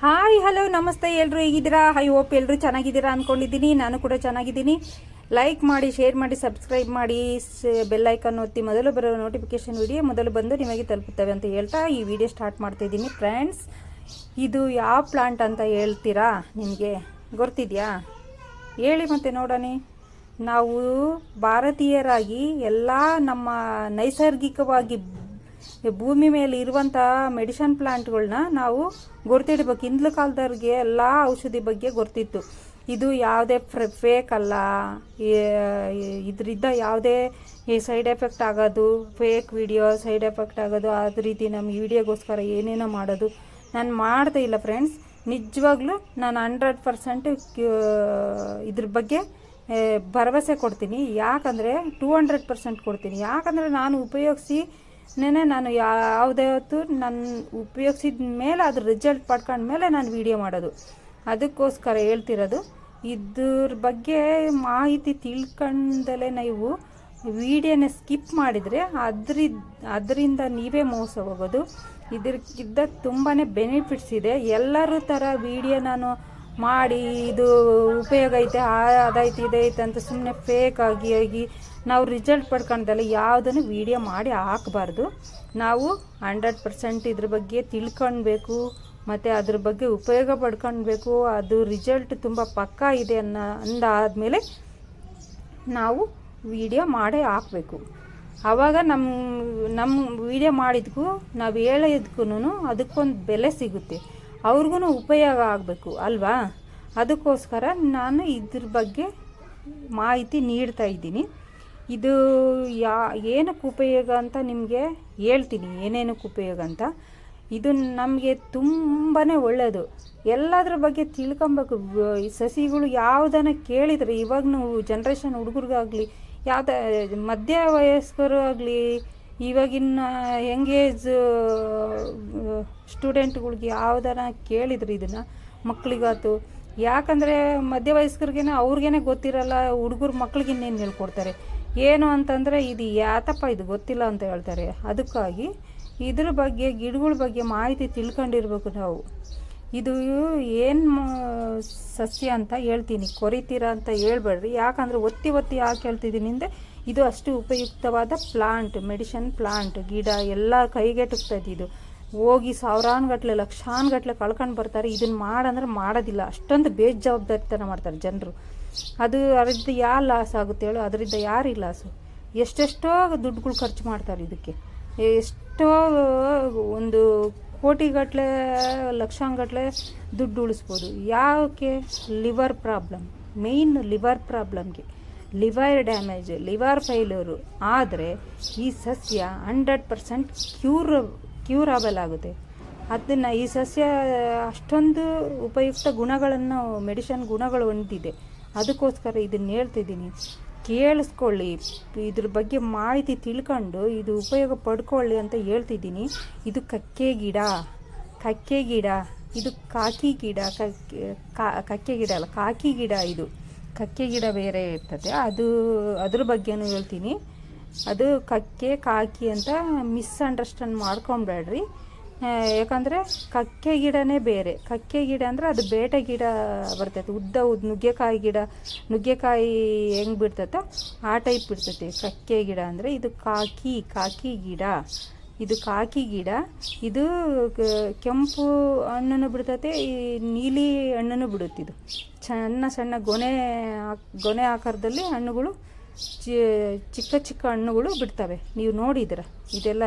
Hi hello ನಮಸ್ತೆ ಎಲ್ಲರೂ ಹೇಗಿದ್ದೀರಾ? ಹೈ ಹೋಪ್ ಎಲ್ಲರೂ ಚೆನ್ನಾಗಿದ್ದೀರಾ ಅಂದ್ಕೊಂಡಿದ್ದೀನಿ ನಾನು ಕೂಡ ಚೆನ್ನಾಗಿದ್ದೀನಿ. ಲೈಕ್ ಮಾಡಿ ಶೇರ್ ಮಾಡಿ ಸಬ್ಸ್ಕ್ರೈಬ್ ಮಾಡಿ ಬೆಲ್ ಐಕಾನ್ ಒತ್ತಿ ಮೊದಲು ಬರೋ ನೋಟಿಫಿಕೇಶನ್ ವಿಡಿಯೋ ಮೊದಲು ಬಂದು ನಿಮಗೆ ತಲುಪುತ್ತವೆ ಅಂತ ಹೇಳ್ತಾ ಈ ವಿಡಿಯೋ ಸ್ಟಾರ್ಟ್ ಮಾಡ್ತಾ ಇದ್ದೀನಿ. ಫ್ರೆಂಡ್ಸ್ ಇದು ಯಾವ ಪ್ಲಾಂಟ್ ಅಂತ ಹೇಳ್ತೀರಾ? ನಿಮಗೆ ಗೊತ್ತಿದೆಯಾ ಹೇಳಿ ಮತ್ತೆ ನೋಡೋಣ. ನಾವು ಭಾರತೀಯರಾಗಿ ಎಲ್ಲ ನಮ್ಮ ನೈಸರ್ಗಿಕವಾಗಿ ಭೂಮಿ ಮೇಲೆ ಇರುವಂಥ ಮೆಡಿಸನ್ ಪ್ಲಾಂಟ್ಗಳನ್ನ ನಾವು ಗೊತ್ತಿಡ್ಬೇಕು ಹಿಂದ್ಲ ಕಾಲದವ್ರಿಗೆ ಎಲ್ಲ ಔಷಧಿ ಬಗ್ಗೆ ಗೊತ್ತಿತ್ತು. ಇದು ಯಾವುದೇ ಫೇಕ್ ಅಲ್ಲ. ಇದರಿಂದ ಯಾವುದೇ ಸೈಡ್ ಎಫೆಕ್ಟ್ ಆಗೋದು ಫೇಕ್ ವಿಡಿಯೋ ಸೈಡ್ ಎಫೆಕ್ಟ್ ಆಗೋದು, ಅದ ರೀತಿ ನಮ್ಮ ವಿಡಿಯೋಗೋಸ್ಕರ ಏನೇನೋ ಮಾಡೋದು. ನಾನು ಮಾಡ್ತಾ ಇಲ್ಲ ಫ್ರೆಂಡ್ಸ್ ನಿಜವಾಗ್ಲೂ ನಾನು ಹಂಡ್ರೆಡ್ ಪರ್ಸೆಂಟ್ ಇದ್ರ ಬಗ್ಗೆ ಭರವಸೆ ಕೊಡ್ತೀನಿ. ಯಾಕಂದರೆ ಟೂ ಹಂಡ್ರೆಡ್ ಪರ್ಸೆಂಟ್ ಕೊಡ್ತೀನಿ. ಯಾಕಂದರೆ ನಾನು ಉಪಯೋಗಿಸಿ ನೇನೆ ನಾನು ಯಾವುದೇ ಹೊತ್ತು ನನ್ನ ಉಪಯೋಗಿಸಿದ ಮೇಲೆ ಅದ್ರ ರಿಸಲ್ಟ್ ಪಡ್ಕೊಂಡ ಮೇಲೆ ನಾನು ವಿಡಿಯೋ ಮಾಡೋದು. ಅದಕ್ಕೋಸ್ಕರ ಹೇಳ್ತಿರೋದು ಇದ್ರ ಬಗ್ಗೆ ಮಾಹಿತಿ ತಿಳ್ಕೊಂಡಲೇ ನೀವು ವಿಡಿಯೋನ ಸ್ಕಿಪ್ ಮಾಡಿದರೆ ಅದ್ರ, ಅದರಿಂದ ನೀವೇ ಮೋಸ ಹೋಗೋದು. ಇದಕ್ಕಿದ್ದ ತುಂಬಾ ಬೆನಿಫಿಟ್ಸ್ ಇದೆ. ಎಲ್ಲರೂ ಥರ ವಿಡಿಯೋ ನಾನು ಮಾಡಿ ಇದು ಉಪಯೋಗ ಐತೆ ಅದೈತಿ, ಇದೈತೆ ಅಂತ ಸುಮ್ಮನೆ ಫೇಕ್ ಆಗಿ ಆಗಿ ನಾವು ರಿಸಲ್ಟ್ ಪಡ್ಕೊಂಡಲ್ಲ ಯಾವುದನ್ನು ವೀಡಿಯೋ ಮಾಡಿ ಹಾಕಬಾರ್ದು. ನಾವು ಹಂಡ್ರೆಡ್ ಪರ್ಸೆಂಟ್ ಇದ್ರ ಬಗ್ಗೆ ತಿಳ್ಕೊಳ್ಬೇಕು ಮತ್ತು ಅದ್ರ ಬಗ್ಗೆ ಉಪಯೋಗ ಪಡ್ಕೊಳ್ಬೇಕು ಅದು ರಿಸಲ್ಟ್ ತುಂಬ ಪಕ್ಕಾ ಇದೆ ಅನ್ನೋ, ಅಂದಾದಮೇಲೆ ನಾವು ವೀಡಿಯೋ ಮಾಡೇ ಹಾಕಬೇಕು. ಆವಾಗ ನಮ್ಮ ನಮ್ಮ ವೀಡಿಯೋ ಮಾಡಿದ್ಕೂ ನಾವು ಹೇಳೋದಕ್ಕೂ ಅದಕ್ಕೊಂದು ಬೆಲೆ ಸಿಗುತ್ತೆ. ಅವ್ರಿಗೂ ಉಪಯೋಗ ಆಗಬೇಕು, ಅಲ್ವಾ? ಅದಕ್ಕೋಸ್ಕರ ನಾನು ಇದ್ರ ಬಗ್ಗೆ ಮಾಹಿತಿ ನೀಡ್ತಾ ಇದ್ದೀನಿ. ಇದು ಯಾ, ಏನಕ್ಕೆ ಉಪಯೋಗ ಅಂತ ನಿಮಗೆ ಹೇಳ್ತೀನಿ, ಏನೇನಕ್ಕೆ ಉಪಯೋಗ ಅಂತ. ಇದು ನಮಗೆ ತುಂಬಾ ಒಳ್ಳೆಯದು ಎಲ್ಲದ್ರ ಬಗ್ಗೆ ತಿಳ್ಕೊಬೇಕು. ಸಸಿಗಳು ಯಾವುದನ್ನು ಕೇಳಿದರೆ ಇವಾಗ ನಾವು ಜನ್ರೇಷನ್ ಹುಡುಗರಿಗಾಗಲಿ, ಯಾವುದೇ ಮಧ್ಯ ವಯಸ್ಕರು ಆಗಲಿ ಇವಾಗಿನ ಎಂಗೇಜ್ ಸ್ಟೂಡೆಂಟ್ಗಳಿಗೆ ಯಾವ್ದಾರ ಕೇಳಿದ್ರು ಇದನ್ನು ಮಕ್ಕಳಿಗಾತು ಯಾಕಂದರೆ ಮಧ್ಯ ವಯಸ್ಕರಿಗೆನ ಅವ್ರಿಗೇನೆ ಗೊತ್ತಿರಲ್ಲ, ಹುಡುಗರು ಮಕ್ಳಿಗೆ ಇನ್ನೇನು ಹೇಳ್ಕೊಡ್ತಾರೆ. ಏನು ಅಂತಂದರೆ ಇದು ಯಾತಪ್ಪ, ಇದು ಗೊತ್ತಿಲ್ಲ ಅಂತ ಹೇಳ್ತಾರೆ. ಅದಕ್ಕಾಗಿ ಇದ್ರ ಬಗ್ಗೆ, ಗಿಡಗಳ ಬಗ್ಗೆ ಮಾಹಿತಿ ತಿಳ್ಕೊಂಡಿರ್ಬೇಕು ನಾವು. ಇದು ಏನು ಸಸ್ಯ ಅಂತ ಹೇಳ್ತೀನಿ. ಕೊರಿತೀರಾ ಅಂತ ಹೇಳ್ಬೇಡ್ರಿ. ಯಾಕಂದರೆ ಒತ್ತಿ ಒತ್ತಿ ಯಾಕೆ ಹೇಳ್ತಿದ್ದೀನಿ ಅಂದರೆ ಇದು ಅಷ್ಟು ಉಪಯುಕ್ತವಾದ ಪ್ಲಾಂಟ್ ಮೆಡಿಷನ್ ಪ್ಲಾಂಟ್ ಗಿಡ ಎಲ್ಲ ಕೈಗೆಟುಕ್ತದೆ ಇದು ಹೋಗಿ ಸಾವಿರಾನುಗಟ್ಲೆ, ಲಕ್ಷಾನುಗಟ್ಲೆ ಕಳ್ಕೊಂಡು ಬರ್ತಾರೆ. ಇದನ್ನು ಮಾಡಂದ್ರೆ ಮಾಡೋದಿಲ್ಲ. ಅಷ್ಟೊಂದು ಬೇಜವಾಬ್ದಾರಿತನ ಮಾಡ್ತಾರೆ ಜನರು. ಅದು ಅದರಿಂದ ಯಾರು ಲಾಸ್ ಆಗುತ್ತೆ ಹೇಳು? ಅದರಿಂದ ಯಾರಿಗೆ ಲಾಸು ಎಷ್ಟೆಷ್ಟೋ ದುಡ್ಡುಗಳು ಖರ್ಚು ಮಾಡ್ತಾರೆ ಇದಕ್ಕೆ. ಎಷ್ಟೋ ಒಂದು ಕೋಟಿಗಟ್ಟಲೆ ಲಕ್ಷಾನ್ಗಟ್ಲೆ ದುಡ್ಡು ಉಳಿಸ್ಬೋದು. ಯಾಕೆ? ಲಿವರ್ ಪ್ರಾಬ್ಲಮ್ ಮೇಯ್ನ್ ಲಿವರ್ ಪ್ರಾಬ್ಲಮ್ಗೆ ಲಿವರ್ ಡ್ಯಾಮೇಜ್, ಲಿವರ್ ಫೈಲೂರು ಆದರೆ ಈ ಸಸ್ಯ ಹಂಡ್ರೆಡ್ ಪರ್ಸೆಂಟ್ ಕ್ಯೂರ್, ಕ್ಯೂರಬಲ್ ಆಗುತ್ತೆ. ಅದನ್ನು ಈ ಸಸ್ಯ ಅಷ್ಟೊಂದು ಉಪಯುಕ್ತ ಗುಣಗಳನ್ನು, ಮೆಡಿಷನ್ ಗುಣಗಳು ಹೊಂದಿದೆ. ಅದಕ್ಕೋಸ್ಕರ ಇದನ್ನು ಹೇಳ್ತಿದ್ದೀನಿ. ಕೇಳಿಸ್ಕೊಳ್ಳಿ. ಇದ್ರ ಬಗ್ಗೆ ಮಾಹಿತಿ ತಿಳ್ಕೊಂಡು ಇದು ಉಪಯೋಗ ಪಡ್ಕೊಳ್ಳಿ ಅಂತ ಹೇಳ್ತಿದ್ದೀನಿ. ಇದು ಕಕ್ಕೆ ಗಿಡ ಕಕ್ಕೆ ಗಿಡ, ಇದು ಕಾಕಿ ಗಿಡ, ಕಕ್ಕೆ ಗಿಡ ಅಲ್ಲ, ಕಾಕಿ ಗಿಡ ಇದು. ಕಕ್ಕೆ ಗಿಡ ಬೇರೆ ಇರ್ತದೆ. ಅದು, ಅದ್ರ ಬಗ್ಗೆನೂ ಹೇಳ್ತೀನಿ. ಅದು ಕಕ್ಕೆ, ಕಾಕಿ ಅಂತ ಮಿಸ್ಅಂಡರ್ಸ್ಟ್ಯಾಂಡ್ ಅಂಡರ್ಸ್ಟ್ಯಾಂಡ್ ಮಾಡ್ಕೊಂಬೇಡ್ರಿ ಯಾಕಂದರೆ ಕಕ್ಕೆ ಗಿಡನೇ ಬೇರೆ. ಕಕ್ಕೆ ಗಿಡ ಅಂದರೆ ಅದು ಬೇಟೆ ಗಿಡ ಬರ್ತೈತೆ. ಉದ್ದ ಉದ್ದ ನುಗ್ಗೆಕಾಯಿ ಗಿಡ, ನುಗ್ಗೆಕಾಯಿ ಹೆಂಗೆ ಬಿಡ್ತೈತೆ ಆ ಟೈಪ್ ಬಿಡ್ತೈತೆ. ಕಕ್ಕೆ ಗಿಡ ಅಂದರೆ ಇದು ಕಾಕಿ ಕಾಕಿ ಗಿಡ. ಇದು ಕಾಕಿ ಗಿಡ. ಇದು ಕೆಂಪು ಹಣ್ಣನ್ನು ಬಿಡ್ತೈತೆ, ಈ ನೀಲಿ ಹಣ್ಣನ್ನು ಬಿಡುತ್ತಿದು ಸಣ್ಣ ಸಣ್ಣ ಗೊನೆ ಗೊನೆ ಆಕಾರದಲ್ಲಿ ಹಣ್ಣುಗಳು ಚಿಕ್ಕ ಚಿಕ್ಕ ಹಣ್ಣುಗಳು ಬಿಡ್ತವೆ. ನೀವು ನೋಡಿದ್ರೆ ಇದೆಲ್ಲ,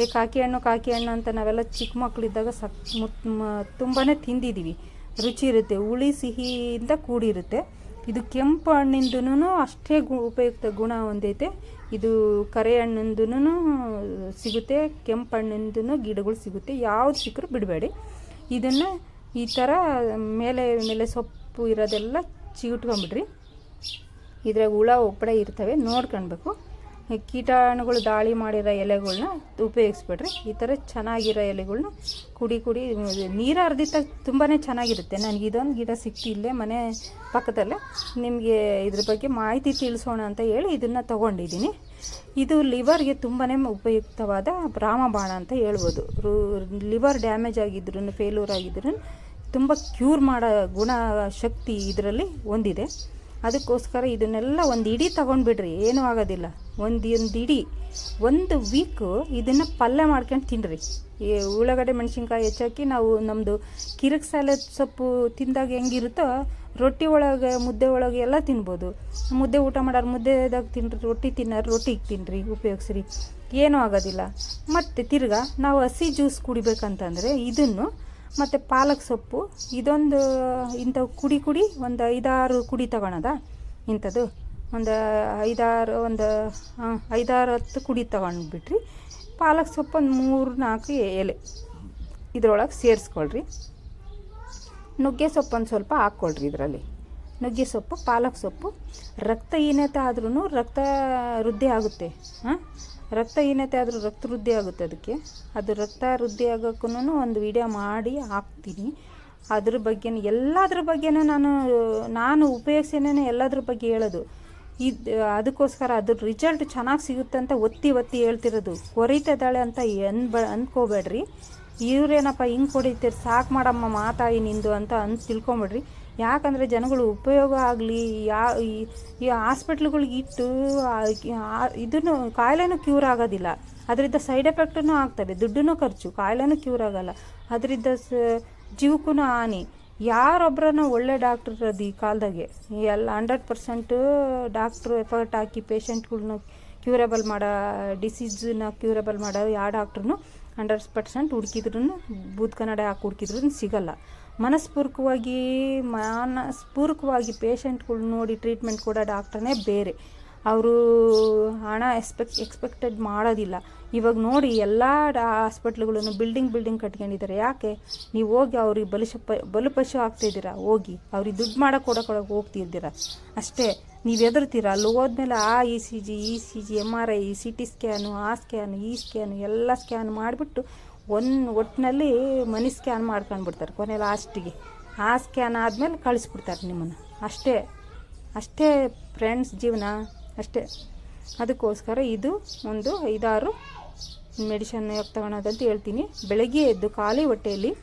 ಏ, ಕಾಕಿ ಹಣ್ಣು ಕಾಕಿ ಹಣ್ಣು ಅಂತ ನಾವೆಲ್ಲ ಚಿಕ್ಕ ಮಕ್ಕಳಿದ್ದಾಗ ಸಕ್ ತುಂಬಾ ತಿಂದಿದ್ದೀವಿ. ರುಚಿ ಇರುತ್ತೆ, ಹುಳಿ ಸಿಹಿಯಿಂದ ಕೂಡಿರುತ್ತೆ. ಇದು ಕೆಂಪು ಹಣ್ಣಿಂದೂ ಅಷ್ಟೇ ಗು ಉಪಯುಕ್ತ ಗುಣ ಹೊಂದೈತೆ. ಇದು ಕರೆ ಹಣ್ಣಿಂದೂ ಸಿಗುತ್ತೆ, ಕೆಂಪು ಹಣ್ಣಿಂದೂ ಗಿಡಗಳು ಸಿಗುತ್ತೆ, ಯಾವ್ದು ಸಿಕ್ಕರೂ ಬಿಡಬೇಡಿ. ಇದನ್ನು ಈ ಥರ ಮೇಲೆ ಮೇಲೆ ಸೊಪ್ಪು ಇರೋದೆಲ್ಲ ಚಿಗುಟ್ಕೊಂಬಿಡ್ರಿ ಇದ್ರಾಗ ಹುಳ ಒಬ್ಬಡೆ ಇರ್ತವೆ ನೋಡ್ಕೊಳ್ಬೇಕು ಕೀಟಾಣುಗಳು ದಾಳಿ ಮಾಡಿರೋ ಎಲೆಗಳನ್ನ ಉಪಯೋಗಿಸ್ಬಿಡ್ರಿ. ಈ ಥರ ಚೆನ್ನಾಗಿರೋ ಎಲೆಗಳನ್ನ ಕುಡಿ ಕುಡಿ, ನೀರು ಹರಿದಿದ್ದಾಗ ತುಂಬಾ ಚೆನ್ನಾಗಿರುತ್ತೆ. ನನಗೆ ಇದೊಂದು ಗಿಡ ಸಿಕ್ತು ಇಲ್ಲೇ ಮನೆ ಪಕ್ಕದಲ್ಲೇ. ನಿಮಗೆ ಇದ್ರ ಬಗ್ಗೆ ಮಾಹಿತಿ ತಿಳಿಸೋಣ ಅಂತ ಹೇಳಿ ಇದನ್ನು ತೊಗೊಂಡಿದ್ದೀನಿ. ಇದು ಲಿವರ್ಗೆ ತುಂಬಾ ಉಪಯುಕ್ತವಾದ ರಾಮಬಾಣ ಅಂತ ಹೇಳ್ಬೋದು. ಲಿವರ್ ಡ್ಯಾಮೇಜ್ ಆಗಿದ್ರು ಫೇಲ್ಯೂರ್ ಆಗಿದ್ರು ತುಂಬ ಕ್ಯೂರ್ ಮಾಡೋ ಗುಣ ಶಕ್ತಿ ಇದರಲ್ಲಿ ಹೊಂದಿದೆ ಅದಕ್ಕೋಸ್ಕರ ಇದನ್ನೆಲ್ಲ ಒಂದು ಇಡೀ ತೊಗೊಂಡ್ಬಿಡ್ರಿ, ಏನೂ ಆಗೋದಿಲ್ಲ. ಒಂದು ಒಂದು ಇಡೀ, ಒಂದು ವೀಕು ಇದನ್ನು ಪಲ್ಯ ಮಾಡ್ಕೊಂಡು ತಿನ್ನಿರಿ ಈ ಉಳ್ಳಾಗಡ್ಡೆ ಮೆಣಸಿನ್ಕಾಯಿ ಹೆಚ್ಚಾಕಿ ನಾವು ನಮ್ಮದು ಕಿರಕ್ ಸಾಲದ ಸೊಪ್ಪು ತಿಂದಾಗ ಹೆಂಗಿರುತ್ತೋ, ರೊಟ್ಟಿ ಒಳಗೆ, ಮುದ್ದೆ ಒಳಗೆ ಎಲ್ಲ ತಿನ್ಬೋದು. ಮುದ್ದೆ ಊಟ ಮಾಡೋರು ಮುದ್ದೆದಾಗ ತಿನ್ರಿ, ರೊಟ್ಟಿ ತಿನ್ನೋರು ರೊಟ್ಟಿಗೆ ತಿನ್ನಿರಿ ಉಪಯೋಗಿಸ್ರಿ. ಏನೂ ಆಗೋದಿಲ್ಲ. ಮತ್ತು ತಿರ್ಗಾ, ನಾವು ಹಸಿ ಜ್ಯೂಸ್ ಕುಡಿಬೇಕಂತಂದರೆ ಇದನ್ನು ಮತ್ತು ಪಾಲಕ್ ಸೊಪ್ಪು, ಇದೊಂದು ಇಂಥವು ಕುಡಿ ಕುಡಿ ಒಂದು ಐದಾರು ಕುಡಿ ತಗೊಳದ ಇಂಥದ್ದು ಒಂದು ಐದಾರು ಒಂದು ಐದಾರು ಹತ್ತು ಕುಡಿ ತಗೊಂಡ್ಬಿಟ್ರಿ. ಪಾಲಕ್ ಸೊಪ್ಪು ಒಂದು ಮೂರು ನಾಲ್ಕು ಎಲೆ ಇದ್ರೊಳಗೆ ಸೇರಿಸ್ಕೊಳ್ರಿ. ನುಗ್ಗೆ ಸೊಪ್ಪು ಒಂದು ಸ್ವಲ್ಪ ಹಾಕ್ಕೊಳ್ರಿ ಇದರಲ್ಲಿ. ನುಗ್ಗೆ ಸೊಪ್ಪು, ಪಾಲಕ್ ಸೊಪ್ಪು ರಕ್ತಹೀನತೆ ಆದ್ರೂ ರಕ್ತ ವೃದ್ಧಿ ಆಗುತ್ತೆ. ಹಾಂ? ರಕ್ತಹೀನತೆ ಆದರೂ ರಕ್ತ ವೃದ್ಧಿ ಆಗುತ್ತೆ ಅದಕ್ಕೆ. ಅದು ರಕ್ತ ವೃದ್ಧಿ ಆಗೋಕ್ಕೂ ಒಂದು ವಿಡಿಯೋ ಮಾಡಿ ಹಾಕ್ತೀನಿ. ಅದ್ರ ಬಗ್ಗೆ ಎಲ್ಲದ್ರ ಬಗ್ಗೆನೂ ನಾನು ನಾನು ಉಪಯೋಗಿಸೇನೆ ಎಲ್ಲದ್ರ ಬಗ್ಗೆ ಹೇಳೋದು. ಇದು, ಅದಕ್ಕೋಸ್ಕರ ಅದ್ರ ರಿಸಲ್ಟ್ ಚೆನ್ನಾಗಿ ಸಿಗುತ್ತೆ ಅಂತ ಒತ್ತಿ ಒತ್ತಿ ಹೇಳ್ತಿರೋದು. ಕೊರಿತಿದ್ದಾಳೆ ಅಂತ ಅನ್ಬ ಅಂದ್ಕೋಬೇಡ್ರಿ ಇವ್ರೇನಪ್ಪ ಹಿಂಗೆ ಕೊಡಿತೀರಿ ಸಾಕು ಮಾಡಮ್ಮ ಮಾತಾಯಿ ನಿಂದು ಅಂತ ಅಂದು ತಿಳ್ಕೊಂಬಿಡ್ರಿ. ಯಾಕಂದರೆ ಜನಗಳು ಉಪಯೋಗ ಆಗಲಿ, ಯಾ, ಈ- ಹಾಸ್ಪಿಟ್ಲ್ಗಳಿಗೆ ಇಟ್ಟು ಇದನ್ನು, ಕಾಯಿಲೆನೂ ಕ್ಯೂರ್ ಆಗೋದಿಲ್ಲ. ಅದರಿಂದ ಸೈಡ್ ಎಫೆಕ್ಟೂ ಆಗ್ತವೆ ದುಡ್ಡೂ ಖರ್ಚು, ಕಾಯಿಲೆನೂ ಕ್ಯೂರ್ ಆಗಲ್ಲ. ಅದರಿಂದ ಸ ಜೀವಕ್ಕೂ ಹಾನಿ. ಯಾರೊಬ್ಬರನ್ನ ಒಳ್ಳೆ ಡಾಕ್ಟ್ರ್ ಇರೋದು ಈ ಕಾಲದಾಗೆ? ಎಲ್ಲ ಹಂಡ್ರೆಡ್ ಪರ್ಸೆಂಟು ಡಾಕ್ಟ್ರು ಎಫರ್ಟ್ ಹಾಕಿ ಪೇಷಂಟ್ಗಳ್ನ ಕ್ಯೂರಬಲ್ ಮಾಡೋ ಡಿಸೀಸನ್ನ ಕ್ಯೂರಬಲ್ ಮಾಡೋ ಯಾವ ಡಾಕ್ಟ್ರೂ ಹಂಡ್ರೆಡ್ ಪರ್ಸೆಂಟ್ ಹುಡುಕಿದ್ರು ಬೂತ್ ಕನ್ನಡ ಹಾಕಿ ಹುಡುಕಿದ್ರು ಸಿಗಲ್ಲ. ಮನಸ್ಪೂರ್ವಕವಾಗಿ ಮನಸ್ಪೂರ್ವಕವಾಗಿ ಪೇಷಂಟ್ಗಳು ನೋಡಿ ಟ್ರೀಟ್ಮೆಂಟ್ ಕೊಡೋ ಡಾಕ್ಟ್ರನೇ ಬೇರೆ. ಅವರು ಹಣ ಎಕ್ಸ್ಪೆಕ್ಟ್ ಎಕ್ಸ್ಪೆಕ್ಟೆಡ್ ಮಾಡೋದಿಲ್ಲ. ಇವಾಗ ನೋಡಿ ಎಲ್ಲ ಹಾಸ್ಪಿಟ್ಲ್ಗಳನ್ನು ಬಿಲ್ಡಿಂಗ್ ಬಿಲ್ಡಿಂಗ್ ಕಟ್ಕೊಂಡಿದ್ದಾರೆ. ಯಾಕೆ? ನೀವು ಹೋಗಿ ಅವ್ರಿಗೆ ಬಲಿಶ ಪ ಬಲಿಪಶು ಆಗ್ತಾಯಿದ್ದೀರಾ ಹೋಗಿ. ಅವ್ರಿಗೆ ದುಡ್ಡು ಮಾಡೋಕೆ ಕೊಡೋಕೊಳಗೆ ಹೋಗ್ತಿದ್ದೀರ? ಅಷ್ಟೇ. ನೀವು ಎದುರ್ತೀರ ಅಲ್ಲಿ ಹೋದ್ಮೇಲೆ ಆ E C G E C G M R I C T scan ಆ ಸ್ಕ್ಯಾನು ಈ ಸ್ಕ್ಯಾನು ಎಲ್ಲ ಸ್ಕ್ಯಾನ್ ಮಾಡಿಬಿಟ್ಟು ಒಂದು ಒಟ್ಟಿನಲ್ಲಿ ಮನಿ ಸ್ಕ್ಯಾನ್ ಮಾಡ್ಕೊಂಡ್ಬಿಡ್ತಾರೆ ಕೊನೆ ಲಾಸ್ಟಿಗೆ. ಆ ಸ್ಕ್ಯಾನ್ ಆದಮೇಲೆ ಕಳಿಸ್ಬಿಡ್ತಾರೆ ನಿಮ್ಮನ್ನು. ಅಷ್ಟೇ ಅಷ್ಟೇ ಫ್ರೆಂಡ್ಸ್ ಜೀವನ, ಅಷ್ಟೇ. ಅದಕ್ಕೋಸ್ಕರ ಇದು ಒಂದು ಐದಾರು ಮೆಡಿಷನ್ ಯಾಕೆ ತಗೊಳೋದಂತ ಹೇಳ್ತೀನಿ. ಬೆಳಗ್ಗೆ ಎದ್ದು ಖಾಲಿ ಹೊಟ್ಟೆಯಲ್ಲಿ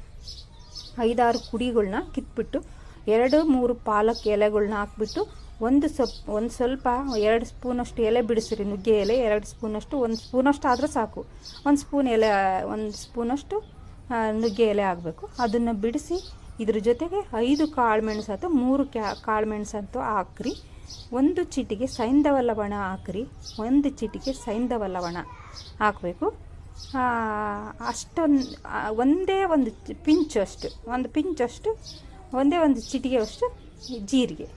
ಐದಾರು ಕುಡಿಗಳನ್ನ ಕಿತ್ಬಿಟ್ಟು, ಎರಡು ಮೂರು ಪಾಲಕ್ ಎಲೆಗಳನ್ನ ಹಾಕ್ಬಿಟ್ಟು ಒಂದು ಸೊಪ್ಪು ಒಂದು ಸ್ವಲ್ಪ ಎರಡು ಸ್ಪೂನಷ್ಟು ಎಲೆ ಬಿಡಿಸಿರಿ, ನುಗ್ಗೆ ಎಲೆ, ಎರಡು ಸ್ಪೂನಷ್ಟು, ಒಂದು ಸ್ಪೂನಷ್ಟು ಆದರೆ ಸಾಕು. ಒಂದು ಸ್ಪೂನ್ ಎಲೆ, ಒಂದು ಸ್ಪೂನಷ್ಟು ನುಗ್ಗೆ ಎಲೆ ಆಗಬೇಕು ಅದನ್ನು ಬಿಡಿಸಿ ಇದ್ರ ಜೊತೆಗೆ ಐದು ಕಾಳು ಮೆಣಸು ಅಥವಾ ಮೂರು ಕ್ಯಾ, ಕಾಳು ಮೆಣಸು ಅಂತೂ ಹಾಕ್ರಿ. ಒಂದು ಚೀಟಿಗೆ ಸೈಂಧವ ಲವಣ ಹಾಕ್ರಿ. ಒಂದು ಚೀಟಿಗೆ ಸೈಂಧವ ಲವಣ ಹಾಕಬೇಕು. ಅಷ್ಟೊಂದು ಒಂದೇ ಒಂದು ಪಿಂಚು ಪಿಂಚ್ ಅಷ್ಟು, ಒಂದು ಪಿಂಚ್ ಅಷ್ಟು, ಒಂದೇ ಒಂದು ಚಿಟಿಗೆ ಅಷ್ಟು ಜೀರಿಗೆ.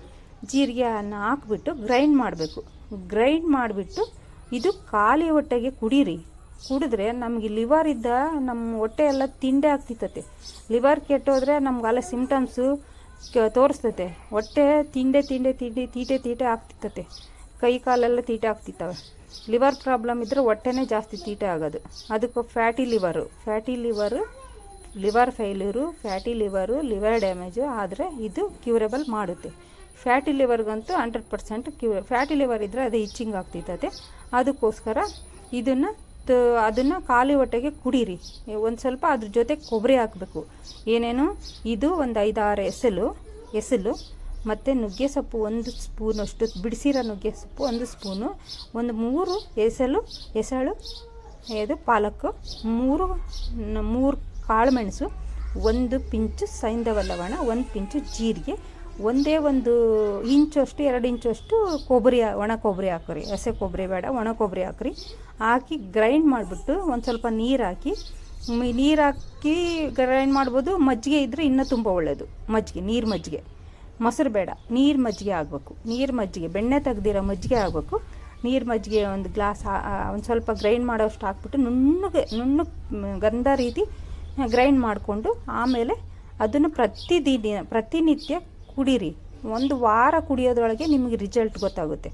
ಜೀರಿಗೆಯನ್ನು ಹಾಕ್ಬಿಟ್ಟು ಗ್ರೈಂಡ್ ಮಾಡಬೇಕು. ಗ್ರೈಂಡ್ ಮಾಡಿಬಿಟ್ಟು ಇದು ಖಾಲಿ ಹೊಟ್ಟೆಗೆ ಕುಡೀರಿ. ಕುಡಿದ್ರೆ ನಮಗೆ ಲಿವರ್ ಇದ್ದ ನಮ್ಮ ಹೊಟ್ಟೆ ಎಲ್ಲ ತಿಂಡೆ ಆಗ್ತಿತ್ತತೆ. ಲಿವರ್ ಕೆಟ್ಟೋದ್ರೆ ನಮ್ಗೆ ಅಲ್ಲ ಸಿಮ್ಟಮ್ಸು ತೋರಿಸ್ತತೆ. ಹೊಟ್ಟೆ ತಿಂಡೆ ತಿಂಡೆ, ತಿಂಡಿ, ತೀಟೆ ತೀಟೆ ಆಗ್ತಿತ್ತತೆ. ಕೈ ಕಾಲೆಲ್ಲ ತೀಟೆ ಆಗ್ತಿತ್ತವೆ. ಲಿವರ್ ಪ್ರಾಬ್ಲಮ್ ಇದ್ದರೆ ಹೊಟ್ಟೆನೇ ಜಾಸ್ತಿ ತೀಟೆ ಆಗೋದು. ಅದಕ್ಕೆ fatty liver fatty liver liver failure fatty liver liver damage ಆದರೆ ಇದು ಕ್ಯೂರಬಲ್ ಮಾಡುತ್ತೆ. Fatty ಲಿವರ್ಗಂತೂ hundred percent cure fatty liver ಇದ್ದರೆ ಅದು ಇಚ್ಚಿಂಗ್ ಆಗ್ತಿರ್ತದೆ ಅದಕ್ಕೋಸ್ಕರ ಇದನ್ನು ತ, ಅದನ್ನು ಖಾಲಿ ಹೊಟ್ಟೆಗೆ ಕುಡೀರಿ. ಒಂದು ಸ್ವಲ್ಪ ಅದ್ರ ಜೊತೆ ಕೊಬ್ಬರಿ ಹಾಕಬೇಕು. ಏನೇನು? ಇದು ಒಂದು ಐದಾರು ಎಸಲು ಎಸಲು ಮತ್ತು ನುಗ್ಗೆ ಸೊಪ್ಪು ಒಂದು ಸ್ಪೂನಷ್ಟು ಬಿಡಿಸಿರೋ ನುಗ್ಗೆ ಸೊಪ್ಪು ಒಂದು ಸ್ಪೂನು, ಒಂದು ಮೂರು ಎಸಲು, ಎಸಳು, ಇದು ಪಾಲಕ್, ಮೂರು ಮೂರು ಕಾಳುಮೆಣಸು ಒಂದು ಪಿಂಚು ಸೈಂಧವ ಲವಣ, ಒಂದು ಪಿಂಚು ಜೀರಿಗೆ ಒಂದೇ ಒಂದು ಇಂಚಷ್ಟು ಎರಡು ಇಂಚಷ್ಟು ಕೊಬ್ಬರಿ ಒಣ ಕೊಬ್ಬರಿ ಹಾಕ್ರಿ. ಹಸೆ ಕೊಬ್ಬರಿ ಬೇಡ, ಒಣ ಕೊಬ್ಬರಿ ಹಾಕ್ರಿ. ಹಾಕಿ ಗ್ರೈಂಡ್ ಮಾಡಿಬಿಟ್ಟು ಒಂದು ಸ್ವಲ್ಪ ನೀರು ಹಾಕಿ ನೀರು ಹಾಕಿ ಗ್ರೈಂಡ್ ಮಾಡ್ಬೋದು. ಮಜ್ಜಿಗೆ ಇದ್ದರೆ ಇನ್ನೂ ತುಂಬ ಒಳ್ಳೆಯದು ಮಜ್ಜಿಗೆ, ನೀರು ಮಜ್ಜಿಗೆ. ಮೊಸರು ಬೇಡ, ನೀರು ಮಜ್ಜಿಗೆ ಆಗಬೇಕು. ನೀರು ಮಜ್ಜಿಗೆ, ಬೆಣ್ಣೆ ತೆಗ್ದಿರೋ ಮಜ್ಜಿಗೆ ಆಗಬೇಕು. ನೀರು ಮಜ್ಜಿಗೆ ಒಂದು ಗ್ಲಾಸ್ ಒಂದು ಸ್ವಲ್ಪ ಗ್ರೈಂಡ್ ಮಾಡೋಷ್ಟು ಹಾಕ್ಬಿಟ್ಟು ನುಣ್ಣಗೆ, ನುಣ್ಣು ಗಂಧ ರೀತಿ ಗ್ರೈಂಡ್ ಮಾಡಿಕೊಂಡು ಆಮೇಲೆ ಅದನ್ನು ಪ್ರತಿದಿನ, ಪ್ರತಿನಿತ್ಯ ಕುಡೀರಿ. ಒಂದು ವಾರ ಕುಡಿಯೋದ್ರೊಳಗೆ ನಿಮಗೆ ರಿಸಲ್ಟ್ ಗೊತ್ತಾಗುತ್ತೆ.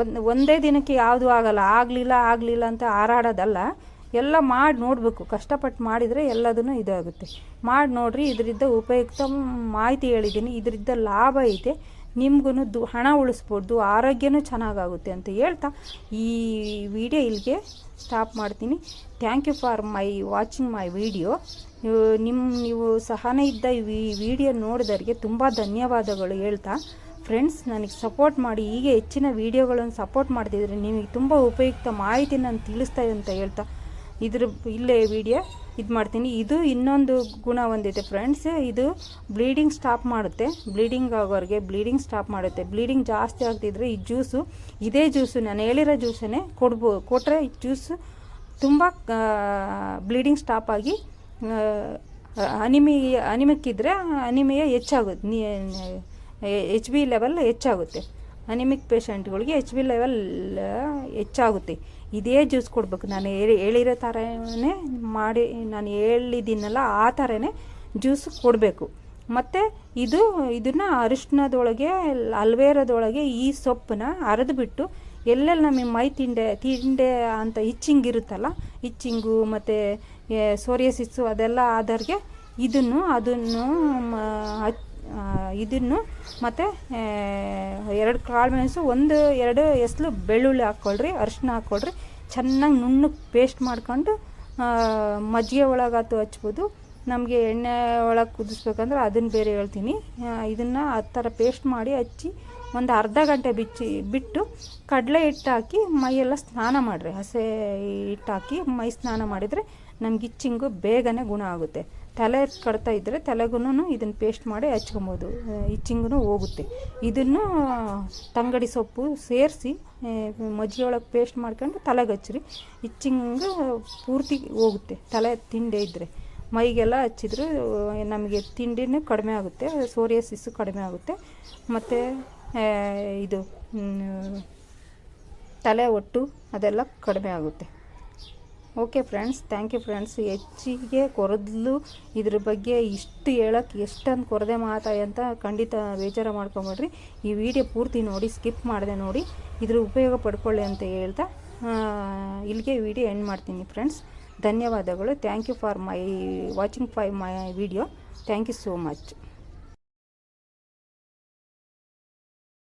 ಒಂದು, ಒಂದೇ ದಿನಕ್ಕೆ ಯಾವುದೂ ಆಗಲ್ಲ. ಆಗಲಿಲ್ಲ ಆಗಲಿಲ್ಲ ಅಂತ ಹಾರಾಡೋದಲ್ಲ. ಎಲ್ಲ ಮಾಡಿ ನೋಡಬೇಕು. ಕಷ್ಟಪಟ್ಟು ಮಾಡಿದರೆ ಎಲ್ಲದೂ ಇದಾಗುತ್ತೆ. ಮಾಡಿ ನೋಡಿರಿ, ಇದರಿಂದ ಉಪಯುಕ್ತ ಮಾಹಿತಿ ಹೇಳಿದ್ದೀನಿ. ಇದರಿಂದ ಲಾಭ ಐತೆ. ನಿಮ್ಗೂ ದು, ಹಣ ಉಳಿಸ್ಬೋದು. ಆರೋಗ್ಯನೂ ಚೆನ್ನಾಗಾಗುತ್ತೆ ಅಂತ ಹೇಳ್ತಾ ಈ ವಿಡಿಯೋ ಇಲ್ಲಿಗೆ ಸ್ಟಾಪ್ ಮಾಡ್ತೀನಿ. Thank you for my watching my video. ನಿಮ್ಮ ನೀವು ಸಹನೆ ಇದ್ದ ಈ ವಿಡಿಯೋ ನೋಡಿದವರಿಗೆ ತುಂಬ ಧನ್ಯವಾದಗಳು ಹೇಳ್ತಾ. ಫ್ರೆಂಡ್ಸ್, ನನಗೆ ಸಪೋರ್ಟ್ ಮಾಡಿ, ಹೀಗೆ ಹೆಚ್ಚಿನ ವೀಡಿಯೋಗಳನ್ನು ಸಪೋರ್ಟ್ ಮಾಡ್ತಿದ್ರೆ ನಿಮಗೆ ತುಂಬ ಉಪಯುಕ್ತ ಮಾಹಿತಿ ನಾನು ತಿಳಿಸ್ತಾ ಅಂತ ಹೇಳ್ತಾ. ಇದ್ರ, ಇಲ್ಲೇ ವಿಡಿಯೋ ಇದು ಮಾಡ್ತೀನಿ. ಇದು ಇನ್ನೊಂದು ಗುಣ ಹೊಂದಿದೆ ಫ್ರೆಂಡ್ಸ್. ಇದು ಬ್ಲೀಡಿಂಗ್ ಸ್ಟಾಪ್ ಮಾಡುತ್ತೆ. ಬ್ಲೀಡಿಂಗ್ ಆಗೋರಿಗೆ ಬ್ಲೀಡಿಂಗ್ ಸ್ಟಾಪ್ ಮಾಡುತ್ತೆ. ಬ್ಲೀಡಿಂಗ್ ಜಾಸ್ತಿ ಆಗ್ತಿದ್ರೆ ಈ ಜ್ಯೂಸು, ಇದೇ ಜ್ಯೂಸು, ನಾನು ಹೇಳಿರೋ ಜ್ಯೂಸನ್ನೇ ಕೊಡ್ಬೋ ಕೊಟ್ಟರೆ ಈ ಜ್ಯೂಸು ತುಂಬ ಬ್ಲೀಡಿಂಗ್ ಸ್ಟಾಪ್ ಆಗಿ ಅನಿಮಿ ಇದ್ದರೆ ಅನಿಮಿಯ ಹೆಚ್ಚಾಗುತ್ತೆ. ನೀ ಎಚ್ ಬಿ ಲೆವೆಲ್ ಹೆಚ್ಚಾಗುತ್ತೆ. ಅನಿಮಿಕ್ ಪೇಷಂಟ್ಗಳಿಗೆ ಎಚ್ ಬಿ ಲೆವೆಲ್ ಹೆಚ್ಚಾಗುತ್ತೆ. ಇದೇ ಜ್ಯೂಸ್ ಕೊಡಬೇಕು. ನಾನು ಹೇಳಿ, ಹೇಳಿರೋ ಥರನೇ ಮಾಡಿ, ನಾನು ಹೇಳಿದ್ದೀನಲ್ಲ, ಆ ಥರನೇ ಜ್ಯೂಸ್ ಕೊಡಬೇಕು. ಮತ್ತು ಇದು, ಇದನ್ನು ಅರಿಶಿನದೊಳಗೆ ಅಲ್ವೇರದೊಳಗೆ ಈ ಸೊಪ್ಪನ್ನ ಅರೆದುಬಿಟ್ಟು ಎಲ್ಲೆಲ್ಲಿ ನಮಗೆ ಮೈ ತಿಂಡೆ ತಿಂಡೆ ಅಂತ ಇಚ್ಚಿಂಗ್ ಇರುತ್ತಲ್ಲ ಇಚ್ಚಿಂಗು ಮತ್ತು ಸೋರಿಯಸಿಸ್ಸು ಅದೆಲ್ಲ ಆದವ್ರಿಗೆ ಇದನ್ನು, ಅದನ್ನು ಇದನ್ನು ಮತ್ತು ಎರಡು ಕಾಳು ಮೆಣಸು, ಒಂದು, ಎರಡು ಎಸ್ಲು ಬೆಳ್ಳುಳ್ಳಿ ಹಾಕ್ಕೊಳ್ರಿ, ಅರಿಶಿನ ಹಾಕ್ಕೊಳ್ರಿ, ಚೆನ್ನಾಗಿ ನುಣ್ಣಗೆ ಪೇಸ್ಟ್ ಮಾಡ್ಕೊಂಡು ಮಜ್ಜಿಗೆ ಒಳಗಾತು ಹಚ್ಬೋದು. ನಮಗೆ ಎಣ್ಣೆ ಒಳಗೆ ಕುದಿಸ್ಬೇಕಂದ್ರೆ ಅದನ್ನು ಬೇರೆ ಹೇಳ್ತೀನಿ. ಇದನ್ನು ಆ ಥರ ಪೇಸ್ಟ್ ಮಾಡಿ ಹಚ್ಚಿ ಒಂದು ಅರ್ಧ ಗಂಟೆ ಬಿಚ್ಚಿ ಬಿಟ್ಟು ಕಡಲೆ ಹಿಟ್ಟು ಹಾಕಿ ಮೈಯೆಲ್ಲ ಸ್ನಾನ ಮಾಡಿರಿ. ಹಸೆ ಹಿಟ್ಟು ಹಾಕಿ ಮೈ ಸ್ನಾನ ಮಾಡಿದರೆ ನಮ್ಗೆ ಇಚ್ಚಿಂಗು ಬೇಗನೆ ಗುಣ ಆಗುತ್ತೆ. ತಲೆ ಕಡ್ತಾ ಇದ್ದರೆ ತಲೆಗೂ ಇದನ್ನು ಪೇಸ್ಟ್ ಮಾಡಿ ಹಚ್ಕೊಬೋದು. ಇಚ್ಚಿಂಗೂ ಹೋಗುತ್ತೆ. ಇದನ್ನು ತಂಗಡಿ ಸೊಪ್ಪು ಸೇರಿಸಿ ಮಜ್ಜಿಗೆಯೊಳಗೆ ಪೇಸ್ಟ್ ಮಾಡ್ಕೊಂಡು ತಲೆಗೆ ಹಚ್ಚಿರಿ. ಇಚ್ಚಿಂಗ್ ಪೂರ್ತಿ ಹೋಗುತ್ತೆ ತಲೆ ತಿಂಡೆ ಇದ್ದರೆ ಮೈಗೆಲ್ಲ ಹಚ್ಚಿದ್ರೆ ನಮಗೆ ತಿಂಡಿನೂ ಕಡಿಮೆ ಆಗುತ್ತೆ ಸೋರಿಯಸಿಸ್ಸು ಕಡಿಮೆ ಆಗುತ್ತೆ. ಮತ್ತು ಇದು ತಲೆ ಒಟ್ಟು ಅದೆಲ್ಲ ಕಡಿಮೆ ಆಗುತ್ತೆ. Okay friends, thank you friends. ಹೆಚ್ಚಿಗೆ ಕೊರದ್ಲು ಇದ್ರ ಬಗ್ಗೆ ಇಷ್ಟು ಹೇಳೋಕ್ಕೆ ಎಷ್ಟೊಂದು ಕೊರದೆ ಮಾತಾಯ ಅಂತ ಖಂಡಿತ ಬೇಜಾರು ಮಾಡ್ಕೊಂಬೇಡ್ರಿ. ಈ ವಿಡಿಯೋ ಪೂರ್ತಿ ನೋಡಿ, ಸ್ಕಿಪ್ ಮಾಡಿದೆ ನೋಡಿ, ಇದ್ರ ಉಪಯೋಗ ಪಡ್ಕೊಳ್ಳಿ ಅಂತ ಹೇಳ್ತಾ ಇಲ್ಲಿಗೆ ವಿಡಿಯೋ ಎಂಡ್ ಮಾಡ್ತೀನಿ ಫ್ರೆಂಡ್ಸ್. ಧನ್ಯವಾದಗಳು. Thank you for my watching for my video. Thank you so much.